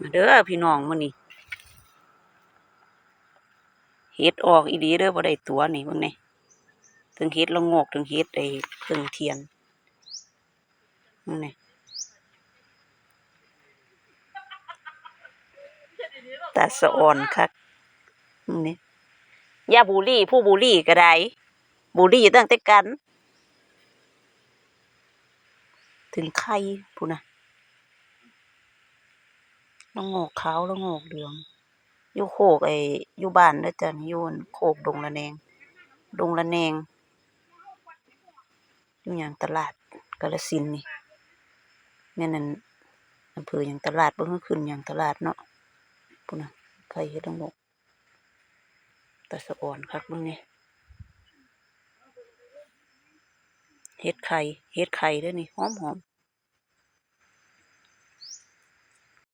มาเด้อพี่น้องมื้อนี้เฮ็ดออกอีหลีเด้อบ่ได้ตัวนี่เบิ่งนี่ถึงเฮ็ดละโงกถึงเฮ็ดไอ้เพิ่งเทียนนั่นนี่ตาสะอ่อนคักนี่อย่าบูลลี่ผู้บูลลี่ก็ได้บูลลี่ตั้งแต่กัน ถึงไข่พูนนะ ละโงกขาวละโงกเหลือง อยู่โคกไอ้อยู่บ้านเด้อจ้ะนี่อยู่อั่นโคกดงละแนง ดงละแนง อยู่หยังตลาดกาฬสินธุ์นี่แม่นั่นอำเภอหยังตลาดบ่คือขึ้นหยังตลาดเนาะพุ่นน่ะไข่เฮ็ดละโงกตาสะอ่อนคักเบิ่งนี่เฮ็ดไข่ เฮ็ดไข่เด้อนี่หอมหอม